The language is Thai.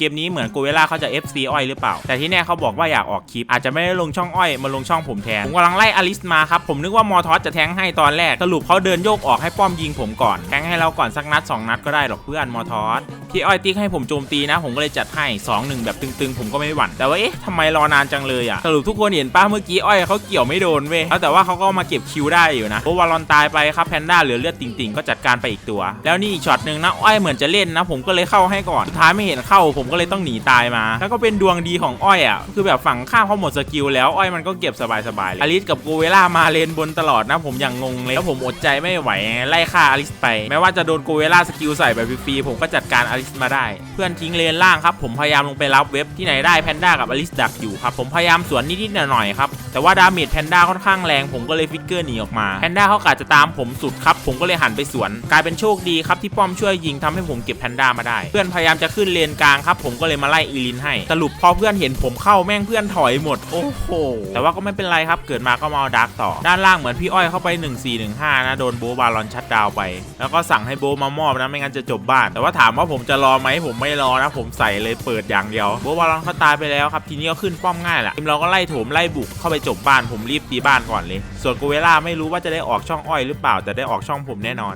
เกมนี้เหมือนโกเวล่าเขาจะ FC อ้อยหรือเปล่า แต่ที่แน่เขาบอกว่าอยากออกคลิป อาจจะไม่ได้ลงช่องอ้อยมาลงช่องผมแทน ผมกำลังไล่อลิสมาครับ ผมนึกว่ามอทอสจะแทงให้ตอนแรก สรุปเขาเดินโยกออกให้ป้อมยิงผมก่อน แทงให้เราก่อนสักนัด 2 นัดก็ได้หรอกเพื่อนมอทอส พี่อ้อยติ๊กให้ผมโจมตีนะ ผมก็เลยจัดให้2 1แบบตึงๆ ผมก็ไม่หวั่นแต่ว่าเอ๊ะทำไมรอนานจังเลยอะสรุปทุกคนเห็นป้าเมื่อกี้อ้อยเขาเกี่ยวไม่โดนเว้ยแล้วแต่ว่าเขาก็มาเก็บคิวได้อยู่นะโอวารอนตายไปครับแพนด้าเหลือเลือดติ่งๆ ก็จัดการไปอีกตัว แล้วนี่อีกช็อตหนึ่งนะอ้อยเหมือนจะเล่นนะ ผมก็เลยเข้าให้ก่อนสุดท้ายไม่เห็นเข้า ผมก็เลยต้องหนีตายมา แล้วก็เป็นดวงดีของอ้อยอะคือแบบฝั่งข้ามเขาหมดสกิลแล้วอ้อยมันก็เก็บสบายๆเลยอลิสกับโกเวล่ามาเลนบนตลอดนะ ผมอย่างงงเลยแล้วผมอดใจไม่ไหวไงไล่ฆ่าอลิสไปแม้ว่าจะโดนโกเวล่าสกิลใส่แบบฟรีๆผมก็จัดการอลิสมาได้ เพื่อนทิ้งเลนล่างครับ ผมพยายามลงไปรับเว็บที่ไหนได้แพนด้ากับอลิสดักอยู่ครับ ผมพยายามสวนนิดๆหน่อยๆครับ แต่ว่าดาเมจแพนด้าค่อนข้างแรงผมก็เลยฟิกเกอร์หนีออกมาแพนด้าเขากะจะตามผมสุดครับ ผมก็เลยหันไปสวน กลายเป็นโชคดีครับที่ป้อมช่วยยิงทำให้ผมเก็บแพนด้ามาได้ เพื่อนพยายามจะขึ้นเลนกลางครับ ผมก็เลยมาไล่อีลินให้สรุปพอเพื่อนเห็นผมเข้าแม่งเพื่อนถอยหมดโอ้โหแต่ว่าก็ไม่เป็นไรครับเกิดมาก็มาดาร์กต่อ ด้านล่างเหมือนพี่อ้อยเข้าไป 1415นะโดนโบบาลอนชัดดาวไป แล้วก็สั่งให้โบมามอบนะไม่งั้นจะจบบ้าน แต่ว่าถามว่าผมจะรอไหมผมไม่รอนะ ผมใส่เลยเปิดอย่างเดียวโบบาลอนเขาตายไปแล้วครับทีนี้ก็ขึ้นป้อมง่ายแหละทีมเราก็ไล่โถมไล่บุกเข้าไปจบบ้านผมรีบตีบ้านก่อนเลย ส่วนโกเวล่าไม่รู้ว่าจะได้ออกช่องอ้อยหรือเปล่าแต่ได้ออกช่องผมแน่นอน